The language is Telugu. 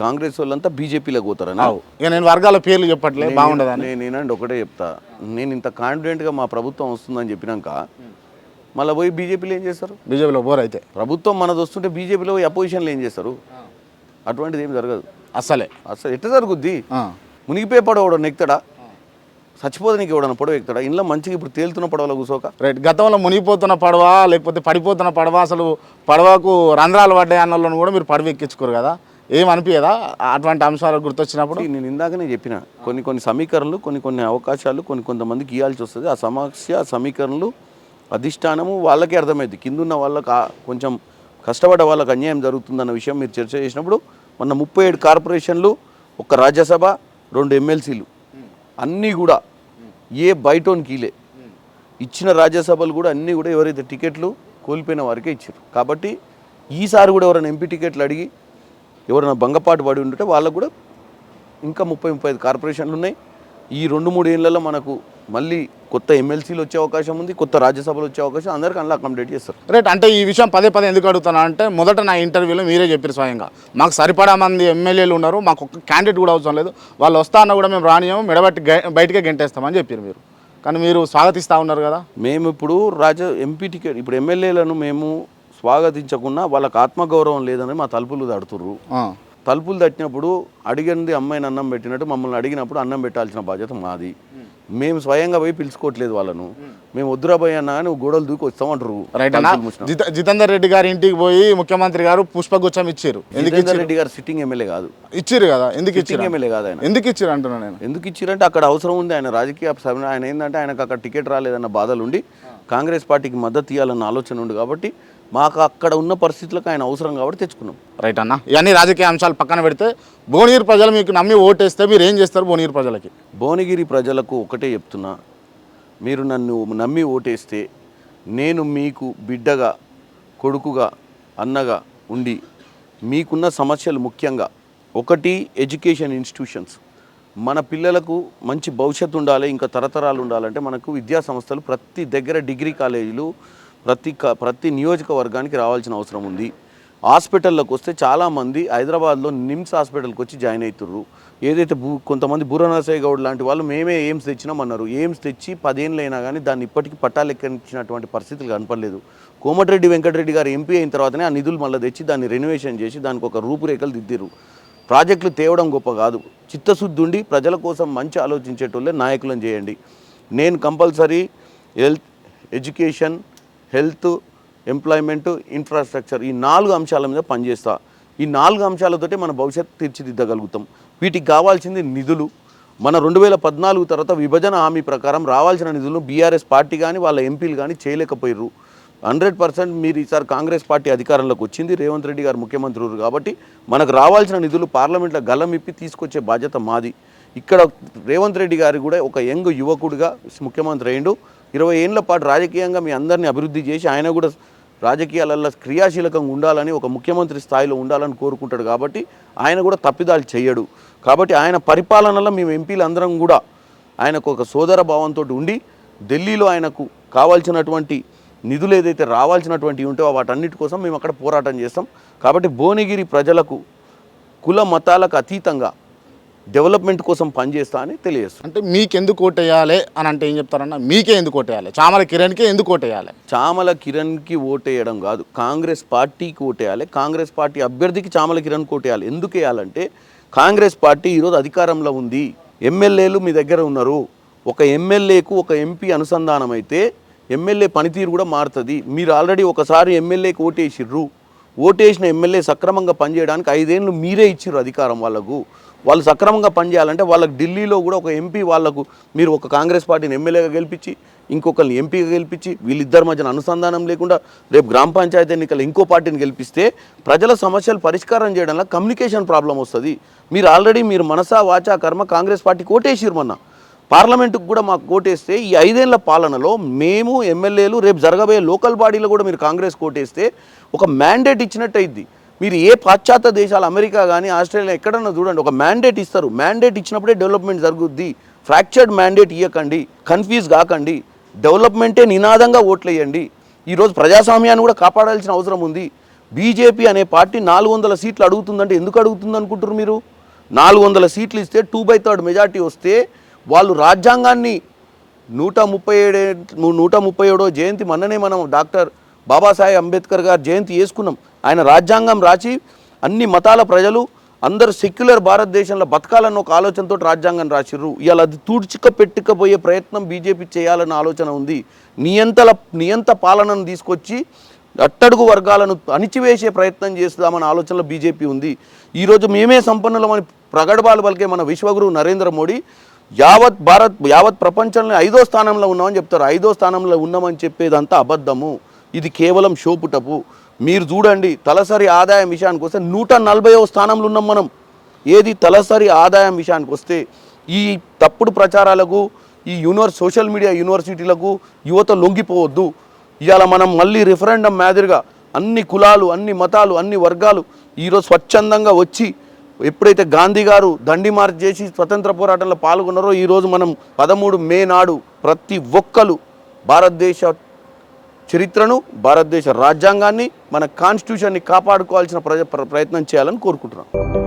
కాంగ్రెస్ వాళ్ళంతా బీజేపీలోకి పోతారని? ఇక నేను వర్గాల పేర్లు చెప్పట్లే బాగుండదని. నేను నేనండి ఒకటే చెప్తా. నేను ఇంత కాన్ఫిడెంట్గా మా ప్రభుత్వం వస్తుందని చెప్పినాక మళ్ళీ పోయి బీజేపీలో ఏం చేస్తారు? బీజేపీలో బోర్ అయితే. ప్రభుత్వం మనది వస్తుంటే బీజేపీలో పోయి అపోజిషన్లో ఏం చేస్తారు? అటువంటిది ఏం జరగదు. అస్సలే. అసలు ఎట్లా జరుగుద్ది. మునిగిపోయే పడవ నెక్తాడా చచ్చిపోదానికి ఎవడన్నా పడవ ఎక్కుతాడా? ఇంట్లో మంచిగా ఇప్పుడు తేలుతున్న పడవలో కూసోక రైట్. గతంలో మునిగిపోతున్న పడవ లేకపోతే పడిపోతున్న పడవ అసలు పడవకు రంధ్రాలు పడ్డాయి అన్నోళ్ళని కూడా మీరు పడవ ఎక్కించుకోరు కదా. ఏం అనిపించదా అటువంటి అంశాలు గుర్తొచ్చినప్పుడు? నేను ఇందాకనే చెప్పిన కొన్ని కొన్ని సమీకరణలు కొన్ని కొన్ని అవకాశాలు కొన్ని కొంతమందికి ఇవ్వాల్సి వస్తుంది. ఆ సమస్య సమీకరణలు అధిష్టానము వాళ్ళకే అర్థమైంది కిందున్న వాళ్ళకి కొంచెం కష్టపడే వాళ్ళకి అన్యాయం జరుగుతుందన్న విషయం మీరు చర్చ చేసినప్పుడు మొన్న ముప్పై ఏడు కార్పొరేషన్లు ఒక రాజ్యసభ రెండు ఎమ్మెల్సీలు అన్నీ కూడా ఏ బయటోన్ కీలే. ఇచ్చిన రాజ్యసభలు కూడా అన్నీ కూడా ఎవరైతే టికెట్లు కోల్పోయిన వారికే ఇచ్చారు. కాబట్టి ఈసారి కూడా ఎవరైనా ఎంపీ టికెట్లు అడిగి ఎవరైనా భంగపాటు పడి ఉంటే వాళ్ళకు కూడా ఇంకా ముప్పై ముప్పై ఐదు కార్పొరేషన్లు ఉన్నాయి. ఈ రెండు మూడు ఏళ్ళలో మనకు మళ్ళీ కొత్త ఎమ్మెల్సీలు వచ్చే అవకాశం ఉంది కొత్త రాజ్యసభలు వచ్చే అవకాశం అందరికీ అందులో అకామిడేట్ చేస్తారు. రైట్ అంటే ఈ విషయం పదే పదే ఎందుకు అడుగుతున్నా అంటే మొదట నా ఇంటర్వ్యూలో మీరే చెప్పారు స్వయంగా. మాకు సరిపడా మంది ఎమ్మెల్యేలు ఉన్నారు మాకు ఒక్క క్యాండిడేట్ కూడా అవసరం లేదు. వాళ్ళు వస్తా అన్న కూడా మేము రానియము మెడబట్టి బయటకే గెంటేస్తామని చెప్పారు మీరు. కానీ మీరు స్వాగతిస్తూ ఉన్నారు కదా. మేము ఇప్పుడు రాజ్య ఎంపీ టికెట్ ఇప్పుడు ఎమ్మెల్యేలను మేము స్వాగతించకుండా వాళ్ళకి ఆత్మగౌరవం లేదని మా తలుపులు తడుతుర్రు. తలుపులు తట్టినప్పుడు అడిగింది అమ్మాయిని అన్నం పెట్టినట్టు మమ్మల్ని అడిగినప్పుడు అన్నం పెట్టాల్సిన బాధ్యత మాది. మేము. స్వయంగా పోయి పిలుచుకోవట్లేదు వాళ్ళను. మేము. వద్దురా పోయి అన్నా నువ్వు గోడలు దూకి వస్తామంటారు జితేందర్ రెడ్డి గారి ఇంటికి పోయి ముఖ్యమంత్రి గారు పుష్పగుచ్చం ఇచ్చారు ఎందుకు జితేందర్ రెడ్డి గారు సిట్టింగ్ ఎమ్మెల్యే కాదు. ఇచ్చిర్రు కదా ఎందుకు సిట్టింగ్ ఇచ్చారు ఎమ్మెల్యే కాదు ఆయన. ఎందుకు ఇచ్చారు అంటున్నా నేను? ఎందుకు ఇచ్చిరంటే అక్కడ అవసరం ఉంది ఆయన రాజకీయ ఆయన ఏంటంటే ఆయనకు అక్కడ టికెట్ రాలేదన్న బాధలు ఉండి కాంగ్రెస్ పార్టీకి మద్దతు ఇవ్వాలన్న ఆలోచన ఉంది కాబట్టి మాకు అక్కడ ఉన్న పరిస్థితులకు ఆయన అవసరం కాబట్టి తెచ్చుకున్నాం. రైట్ అన్న? ఇవన్నీ రాజకీయ అంశాలు పక్కన పెడితే భువనగిరి ప్రజలు మీకు నమ్మి ఓటేస్తే మీరు ఏం చేస్తారు భువనగిరి ప్రజలకి? భువనగిరి ప్రజలకు ఒకటే చెప్తున్నా. మీరు నన్ను నమ్మి ఓటేస్తే నేను మీకు బిడ్డగా కొడుకుగా అన్నగా ఉండి మీకున్న సమస్యలు ముఖ్యంగా ఒకటి ఎడ్యుకేషన్ ఇన్స్టిట్యూషన్స్. మన పిల్లలకు మంచి భవిష్యత్తు ఉండాలి ఇంకా తరతరాలు ఉండాలంటే మనకు విద్యా సంస్థలు ప్రతి దగ్గర డిగ్రీ కాలేజీలు ప్రతి క- ప్రతి నియోజకవర్గానికి రావాల్సిన అవసరం ఉంది. హాస్పిటల్లోకి వస్తే చాలామంది హైదరాబాద్లో నిమ్స్ హాస్పిటల్కి వచ్చి జాయిన్ అవుతుర్రు ఏదైతే భూ కొంతమంది బుర్రనరసయ్య గౌడ్ లాంటి వాళ్ళు మేమే ఎయిమ్స్ తెచ్చినామన్నారు ఎయిమ్స్ తెచ్చి పదేళ్ళైనా కానీ దాన్ని ఇప్పటికీ పట్టాలెక్కించినటువంటి పరిస్థితులు కనపడలేదు. కోమటిరెడ్డి వెంకటరెడ్డి గారు ఎంపీ అయిన తర్వాతనే ఆ నిధులు మళ్ళీ తెచ్చి దాన్ని రెనోవేషన్ చేసి దానికి ఒక రూపురేఖలు దిద్దిరు ప్రాజెక్టులు తేవడం గొప్ప కాదు. చిత్తశుద్ధి ఉండి ప్రజల కోసం మంచి ఆలోచించేటోళ్ళే నాయకులను చేయండి. నేను compulsory health education health employment infrastructure ఈ నాలుగు అంశాల మీద పనిచేస్తా. ఈ నాలుగు అంశాలతోటే మన భవిష్యత్తు తీర్చిదిద్దగలుగుతాం. వీటికి కావాల్సింది నిధులు. మన రెండు వేల పద్నాలుగు తర్వాత విభజన హామీ ప్రకారం రావాల్సిన నిధులను బీఆర్ఎస్ పార్టీ కానీ వాళ్ళ ఎంపీలు కానీ చేయలేకపోయారు హండ్రెడ్ పర్సెంట్ మీరు ఈసారి కాంగ్రెస్ పార్టీ అధికారంలోకి వచ్చింది. రేవంత్ రెడ్డి గారు ముఖ్యమంత్రి కాబట్టి మనకు రావాల్సిన నిధులు పార్లమెంట్లో గలం ఇప్పి తీసుకొచ్చే బాధ్యత మాది. ఇక్కడ రేవంత్ రెడ్డి గారు కూడా ఒక యంగ్ యువకుడిగా ముఖ్యమంత్రి అయిండు ఇరవై ఏళ్ళ పాటు రాజకీయంగా మీ అందరినీ అభివృద్ధి చేసి ఆయన కూడా రాజకీయాలలో క్రియాశీలకంగా ఉండాలని ఒక ముఖ్యమంత్రి స్థాయిలో ఉండాలని కోరుకుంటాడు కాబట్టి ఆయన కూడా తప్పిదాలు చేయడు. కాబట్టి ఆయన పరిపాలనలో మేము ఎంపీలు అందరం కూడా ఆయనకు ఒక సోదర భావంతో ఉండి ఢిల్లీలో ఆయనకు కావాల్సినటువంటి నిధులు ఏదైతే రావాల్సినటువంటి ఉంటాయో వాటన్నిటి కోసం మేము అక్కడ పోరాటం చేస్తాం. కాబట్టి భువనగిరి ప్రజలకు కుల మతాలకు అతీతంగా డెవలప్మెంట్ కోసం పనిచేస్తా అని తెలియజేస్తాం అంటే మీకు ఎందుకు ఓటేయాలి అని అంటే ఏం చెప్తారన్న మీకే ఎందుకు ఓటేయాలి చామల కిరణ్కే ఎందుకు ఓటేయాలి చామల కిరణ్కి ఓటేయడం కాదు కాంగ్రెస్ పార్టీకి ఓటేయాలి కాంగ్రెస్ పార్టీ అభ్యర్థికి చామల కిరణ్కి ఓటేయాలి ఎందుకు వేయాలంటే కాంగ్రెస్ పార్టీ ఈరోజు అధికారంలో ఉంది ఎమ్మెల్యేలు మీ దగ్గర ఉన్నారు ఒక ఎమ్మెల్యేకు ఒక ఎంపీ అనుసంధానం అయితే ఎమ్మెల్యే పనితీరు కూడా మారుతుంది. మీరు ఆల్రెడీ ఒకసారి ఎమ్మెల్యేకి ఓటేసిర్రు ఓటేసిన ఎమ్మెల్యే సక్రమంగా పనిచేయడానికి ఐదేళ్ళు మీరే ఇచ్చిర్రు అధికారం వాళ్ళకు. వాళ్ళు సక్రమంగా పనిచేయాలంటే వాళ్ళకి ఢిల్లీలో కూడా ఒక ఎంపీ వాళ్ళకు మీరు ఒక కాంగ్రెస్ పార్టీని ఎమ్మెల్యేగా గెలిపించి ఇంకొకరిని ఎంపీగా గెలిపించి వీళ్ళిద్దరి మధ్యన అనుసంధానం లేకుండా రేపు గ్రామ పంచాయతీ ఎన్నికలు ఇంకో పార్టీని గెలిపిస్తే ప్రజల సమస్యలు పరిష్కారం చేయడంలో కమ్యూనికేషన్ ప్రాబ్లం వస్తుంది. మీరు ఆల్రెడీ మీరు మనసా వాచా కర్మ కాంగ్రెస్ పార్టీ కోటేసిరు మొన్న. పార్లమెంటుకు కూడా మాకు కోటేస్తే ఈ ఐదేళ్ళ పాలనలో మేము ఎమ్మెల్యేలు రేపు జరగబోయే లోకల్ బాడీలో కూడా మీరు కాంగ్రెస్ కోటేస్తే ఒక మ్యాండేట్ ఇచ్చినట్టు అయింది మీరు ఏ పాశ్చాత్య దేశాలు అమెరికా కానీ ఆస్ట్రేలియా ఎక్కడన్నా చూడండి ఒక మ్యాండేట్ ఇస్తారు. మ్యాండేట్ ఇచ్చినప్పుడే డెవలప్మెంట్ జరుగుద్ది. ఫ్రాక్చర్డ్ మ్యాండేట్ ఇవ్వకండి కన్ఫ్యూజ్ కాకండి. డెవలప్మెంటే నినాదంగా ఓట్లేయండి. ఈరోజు ప్రజాస్వామ్యాన్ని కూడా కాపాడాల్సిన అవసరం ఉంది. బీజేపీ అనే పార్టీ నాలుగు వందల సీట్లు అడుగుతుందంటే ఎందుకు అడుగుతుంది అనుకుంటారు మీరు? నాలుగు వందల సీట్లు ఇస్తే టూ బై థర్డ్ మెజార్టీ వస్తే వాళ్ళు రాజ్యాంగాన్ని నూట ముప్పై ఏడే నూట ముప్పై ఏడో జయంతి మొన్ననే మనం డాక్టర్ బాబాసాహెబ్ అంబేద్కర్ గారు జయంతి చేసుకున్నాం. ఆయన రాజ్యాంగం రాసి అన్ని మతాల ప్రజలు అందరు సెక్యులర్ భారతదేశంలో బతకాలన్న ఒక ఆలోచనతో రాజ్యాంగం రాసిర్రు. ఇవాళ అది తూడ్చిక పెట్టుకపోయే ప్రయత్నం బీజేపీ చేయాలన్న ఆలోచన ఉంది. నియంతల నియంత పాలనను తీసుకొచ్చి అట్టడుగు వర్గాలను అణిచివేసే ప్రయత్నం చేస్తామన్న ఆలోచనలో బీజేపీ ఉంది. ఈరోజు మేమే సంపన్నులమని ప్రగడబాలు పలికే మన విశ్వగురు నరేంద్ర మోడీ యావత్ భారత్ యావత్ ప్రపంచంలో ఐదో స్థానంలో ఉన్నామని చెప్తారు. ఐదో స్థానంలో ఉన్నామని చెప్పేదంతా అబద్ధము. ఇది కేవలం షోపుటపు. మీరు చూడండి తలసరి ఆదాయం విషయానికి వస్తే నూట నలభైవ స్థానంలో ఉన్నాం మనం. ఏది తలసరి ఆదాయం విషయానికి వస్తే ఈ తప్పుడు ప్రచారాలకు ఈ యూనివర్స్ సోషల్ మీడియా యూనివర్సిటీలకు యువత లొంగిపోవద్దు. ఇవాళ మనం మళ్ళీ రిఫరెండం మాదిరిగా అన్ని కులాలు అన్ని మతాలు అన్ని వర్గాలు ఈరోజు స్వచ్ఛందంగా వచ్చి ఎప్పుడైతే గాంధీ గారు దండి మార్చ్ చేసి స్వతంత్ర పోరాటంలో పాల్గొన్నారో ఈరోజు మనం పదమూడు మే నాడు ప్రతి ఒక్కరు భారతదేశ చరిత్రను భారతదేశ రాజ్యాంగాన్ని మన కాన్స్టిట్యూషన్ని కాపాడుకోవాల్సిన ప్ర- ప్రయత్నం చేయాలని కోరుకుంటున్నాం.